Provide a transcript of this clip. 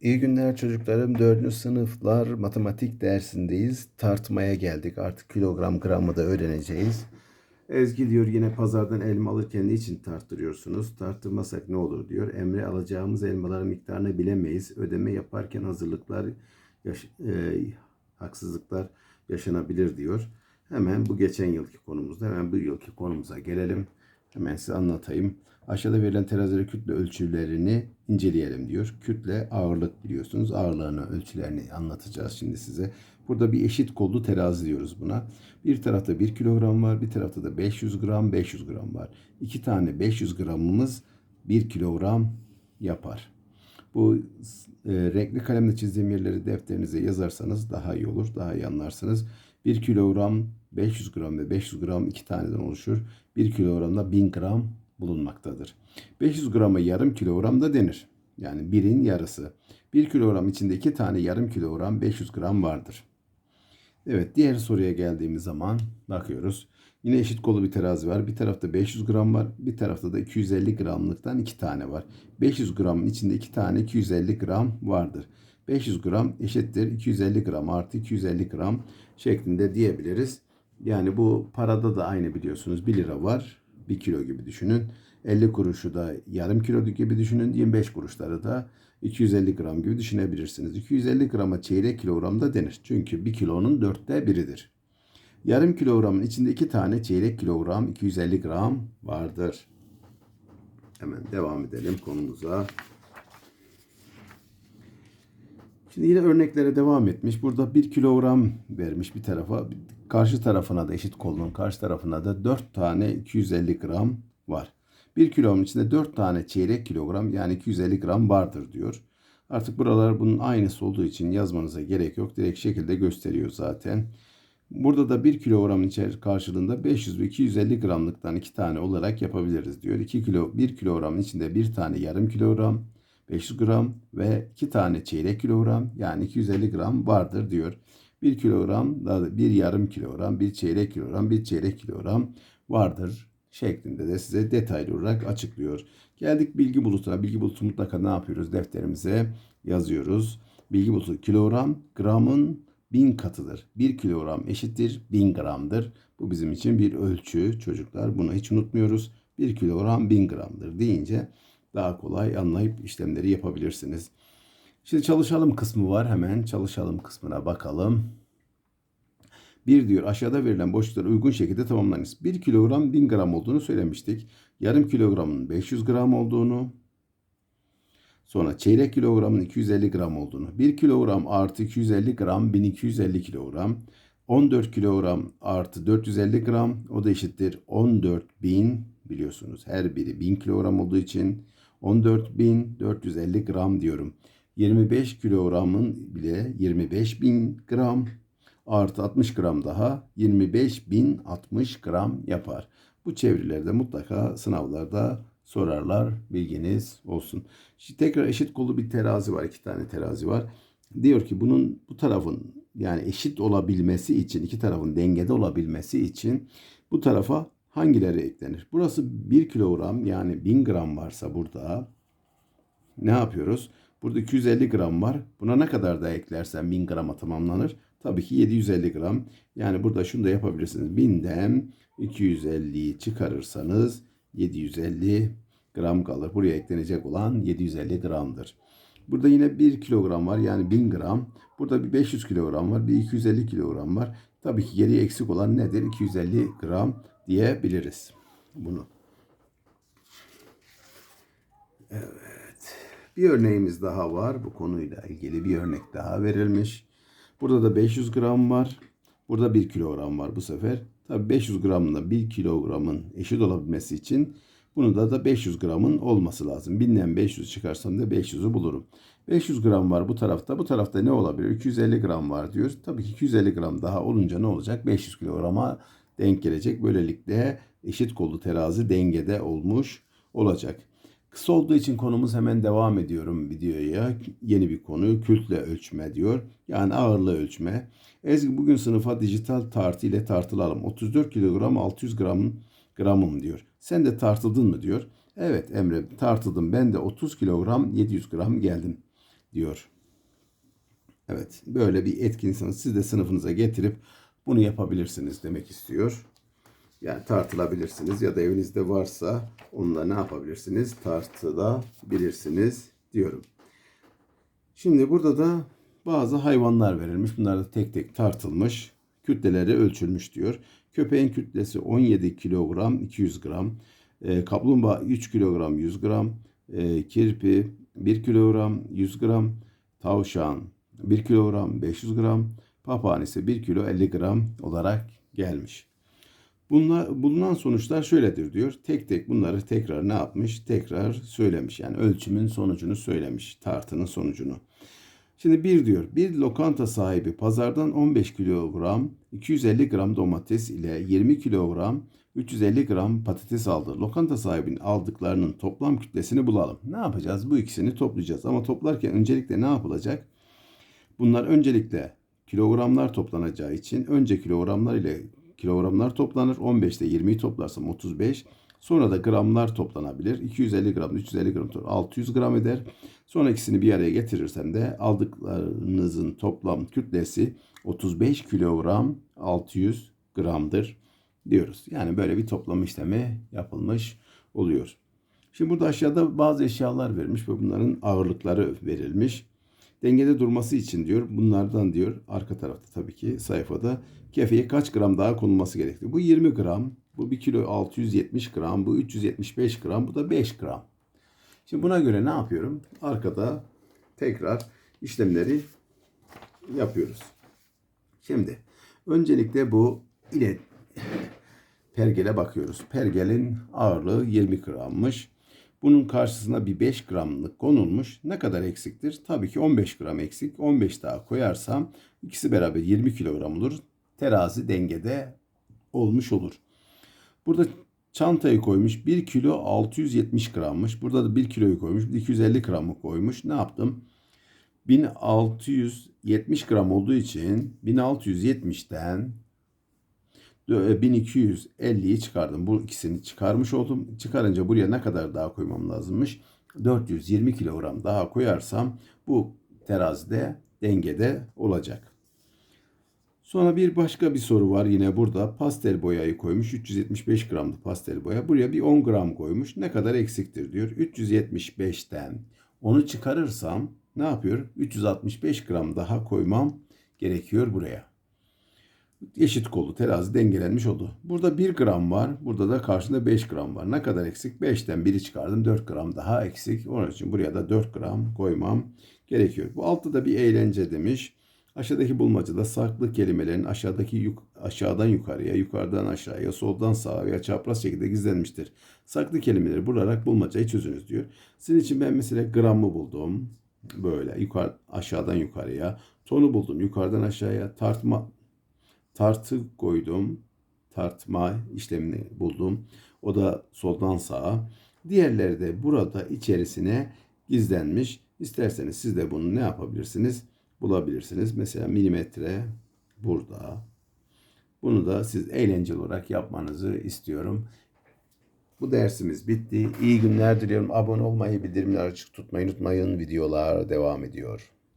İyi günler çocuklarım. Dördüncü sınıflar matematik dersindeyiz. Tartmaya geldik. Artık kilogram gramı da öğreneceğiz. Ezgi diyor yine pazardan elma alırken niçin tarttırıyorsunuz? Tarttırmasak ne olur diyor. Emre alacağımız elmaların miktarını bilemeyiz. Ödeme yaparken hazırlıklar, yaş- e, haksızlıklar yaşanabilir diyor. Hemen bu geçen yılki konumuzda hemen bu yılki konumuza gelelim. Hemen size anlatayım. Aşağıda verilen terazide kütle ölçülerini inceleyelim diyor. Kütle ağırlık biliyorsunuz. Ağırlığını, ölçülerini anlatacağız şimdi size. Burada bir eşit kollu terazi diyoruz buna. Bir tarafta 1 kilogram var, bir tarafta da 500 gram, 500 gram var. İki tane 500 gramımız 1 kilogram yapar. Bu e, renkli kalemle çizdiğim yerleri defterinize yazarsanız daha iyi olur, daha iyi anlarsınız. 1 kilogram 500 gram ve 500 gram iki taneden oluşur. 1 kilogramda 1000 gram bulunmaktadır. 500 grama yarım kilogram da denir. Yani birin yarısı. 1 kilogram içinde iki tane yarım kilogram 500 gram vardır. Evet diğer soruya geldiğimiz zaman bakıyoruz. Yine eşit kolu bir terazi var. Bir tarafta 500 gram var. Bir tarafta da 250 gramlıktan iki tane var. 500 gramın içinde iki tane 250 gram vardır. 500 gram eşittir 250 gram artı 250 gram şeklinde diyebiliriz. Yani bu parada da aynı biliyorsunuz 1 lira var. 1 kilo gibi düşünün. 50 kuruşu da yarım kilo gibi düşünün. 25 kuruşları da 250 gram gibi düşünebilirsiniz. 250 grama çeyrek kilogram da denir. Çünkü 1 kilonun dörtte biridir. Yarım kilogramın içinde iki tane çeyrek kilogram 250 gram vardır. Hemen devam edelim konumuza. Şimdi yine örneklere devam etmiş. Burada 1 kilogram vermiş bir tarafa. Karşı tarafına da eşit kolunun karşı tarafına da 4 tane 250 gram var. 1 kilonun içinde 4 tane çeyrek kilogram yani 250 gram vardır diyor. Artık buralar bunun aynısı olduğu için yazmanıza gerek yok. Direkt şekilde gösteriyor zaten. Burada da 1 kilogramın içer karşılığında 500 ve 250 gramlıktan 2 tane olarak yapabiliriz diyor. 2 kilo 1 kilogramın içinde bir tane yarım kilogram, 500 gram ve 2 tane çeyrek kilogram yani 250 gram vardır diyor. 1 kilogram bir yarım kilogram, bir çeyrek kilogram, bir çeyrek kilogram vardır şeklinde de size detaylı olarak açıklıyor. Geldik bilgi bulutuna. Bilgi bulutu mutlaka ne yapıyoruz? Defterimize yazıyoruz. Bilgi bulutu kilogram gramın bin katıdır. 1 kilogram eşittir 1000 gramdır. Bu bizim için bir ölçü çocuklar. Bunu hiç unutmuyoruz. 1 kilogram 1000 gramdır deyince daha kolay anlayıp işlemleri yapabilirsiniz. Şimdi çalışalım kısmı var. Hemen çalışalım kısmına bakalım. Bir diyor aşağıda verilen boşlukları uygun şekilde tamamlayınız. 1 kilogram 1000 gram olduğunu söylemiştik. Yarım kilogramın 500 gram olduğunu, Sonra çeyrek kilogramın 250 gram olduğunu, 1 kilogram artı 250 gram 1250 kilogram, 14 kilogram artı 450 gram o da eşittir 14.000 biliyorsunuz her biri 1000 kilogram olduğu için 14.450 gram diyorum. 25 kilogramın bile 25.000 gram artı 60 gram daha 25.060 gram yapar. Bu çevirilerde mutlaka sınavlarda sorarlar. Bilginiz olsun. Şimdi tekrar eşit kollu bir terazi var. iki tane terazi var. Diyor ki bunun bu tarafın yani eşit olabilmesi için iki tarafın dengede olabilmesi için bu tarafa hangileri eklenir? Burası 1 kilogram yani 1000 gram varsa burada ne yapıyoruz? Burada 250 gram var. Buna ne kadar da eklersen 1000 grama tamamlanır. Tabii ki 750 gram. Yani burada şunu da yapabilirsiniz. 1000'den 250'yi çıkarırsanız 750 gram kalır. Buraya eklenecek olan 750 gramdır. Burada yine 1 kilogram var yani 1000 gram. Burada bir 500 kilogram var, bir 250 kilogram var. Tabii ki geriye eksik olan nedir? 250 gram diyebiliriz bunu. Evet. Bir örneğimiz daha var. Bu konuyla ilgili bir örnek daha verilmiş. Burada da 500 gram var. Burada 1 kilogram var bu sefer. Tabii 500 gramla 1 kilogramın eşit olabilmesi için bunu da da 500 gramın olması lazım. 1000'den 500 çıkarsam da 500'ü bulurum. 500 gram var bu tarafta. Bu tarafta ne olabilir? 250 gram var diyor. Tabii ki 250 gram daha olunca ne olacak? 500 kilograma denk gelecek. Böylelikle eşit kollu terazi dengede olmuş olacak. Kısa olduğu için konumuz hemen devam ediyorum videoya. Yeni bir konu kütle ölçme diyor. Yani ağırlığı ölçme. Ezgi bugün sınıfa dijital tartı ile tartılalım. 34 kilogram 600 gram gramım diyor. Sen de tartıldın mı diyor. Evet Emre tartıldım. Ben de 30 kilogram 700 gram geldim. diyor. Evet, böyle bir etkinsiniz. Siz de sınıfınıza getirip bunu yapabilirsiniz demek istiyor. Yani tartılabilirsiniz ya da evinizde varsa onunla ne yapabilirsiniz? Tartılabilirsiniz diyorum. Şimdi burada da bazı hayvanlar verilmiş. Bunlar da tek tek tartılmış. Kütleleri ölçülmüş diyor. Köpeğin kütlesi 17 kilogram 200 gram. E, kaplumbağa 3 kilogram 100 gram. E, kirpi 1 kilogram 100 gram. Tavşan 1 kilogram 500 gram. Papağan ise 1 kilo 50 gram olarak gelmiş. Bunlar, bulunan sonuçlar şöyledir diyor. Tek tek bunları tekrar ne yapmış? Tekrar söylemiş. Yani ölçümün sonucunu söylemiş. Tartının sonucunu. Şimdi bir diyor. Bir lokanta sahibi pazardan 15 kilogram 250 gram domates ile 20 kilogram 350 gram patates aldı. Lokanta sahibinin aldıklarının toplam kütlesini bulalım. Ne yapacağız? Bu ikisini toplayacağız. Ama toplarken öncelikle ne yapılacak? Bunlar öncelikle kilogramlar toplanacağı için önce kilogramlar ile kilogramlar toplanır. 15 ile 20'yi toplarsam 35. Sonra da gramlar toplanabilir. 250 gram, 350 gram, 600 gram eder. Sonra ikisini bir araya getirirsem de aldıklarınızın toplam kütlesi 35 kilogram 600 gramdır diyoruz. Yani böyle bir toplam işlemi yapılmış oluyor. Şimdi burada aşağıda bazı eşyalar verilmiş ve bunların ağırlıkları verilmiş. Dengede durması için diyor bunlardan diyor arka tarafta tabii ki sayfada kefeye kaç gram daha konulması gerekli. Bu 20 gram, bu 1 kilo 670 gram, bu 375 gram, bu da 5 gram. Şimdi buna göre ne yapıyorum? Arkada tekrar işlemleri yapıyoruz. Şimdi öncelikle bu ile pergele bakıyoruz. Pergelin ağırlığı 20 grammış. Bunun karşısına bir 5 gramlık konulmuş. Ne kadar eksiktir? Tabii ki 15 gram eksik. 15 daha koyarsam ikisi beraber 20 kilogram olur. Terazi dengede olmuş olur. Burada çantayı koymuş. 1 kilo 670 grammış. Burada da 1 kiloyu koymuş. 250 gramı koymuş. Ne yaptım? 1670 gram olduğu için 1670'ten 1250'yi çıkardım. Bu ikisini çıkarmış oldum. Çıkarınca buraya ne kadar daha koymam lazımmış? 420 kilogram daha koyarsam bu terazide dengede olacak. Sonra bir başka bir soru var yine burada. Pastel boyayı koymuş. 375 gramdı pastel boya. Buraya bir 10 gram koymuş. Ne kadar eksiktir diyor. 375'ten onu çıkarırsam ne yapıyor? 365 gram daha koymam gerekiyor buraya eşit kolu terazi dengelenmiş oldu. Burada 1 gram var. Burada da karşında 5 gram var. Ne kadar eksik? 5'ten 1'i çıkardım. 4 gram daha eksik. Onun için buraya da 4 gram koymam gerekiyor. Bu altta da bir eğlence demiş. Aşağıdaki bulmacada saklı kelimelerin aşağıdaki yuk aşağıdan yukarıya, yukarıdan aşağıya, soldan sağa veya çapraz şekilde gizlenmiştir. Saklı kelimeleri bularak bulmacayı çözünüz diyor. Sizin için ben mesela gramı buldum. Böyle yukarı aşağıdan yukarıya. Tonu buldum yukarıdan aşağıya. Tartma tartı koydum. Tartma işlemini buldum. O da soldan sağa. Diğerleri de burada içerisine gizlenmiş. İsterseniz siz de bunu ne yapabilirsiniz? Bulabilirsiniz. Mesela milimetre burada. Bunu da siz eğlenceli olarak yapmanızı istiyorum. Bu dersimiz bitti. İyi günler diliyorum. Abone olmayı, bildirimleri açık tutmayı unutmayın. Videolar devam ediyor.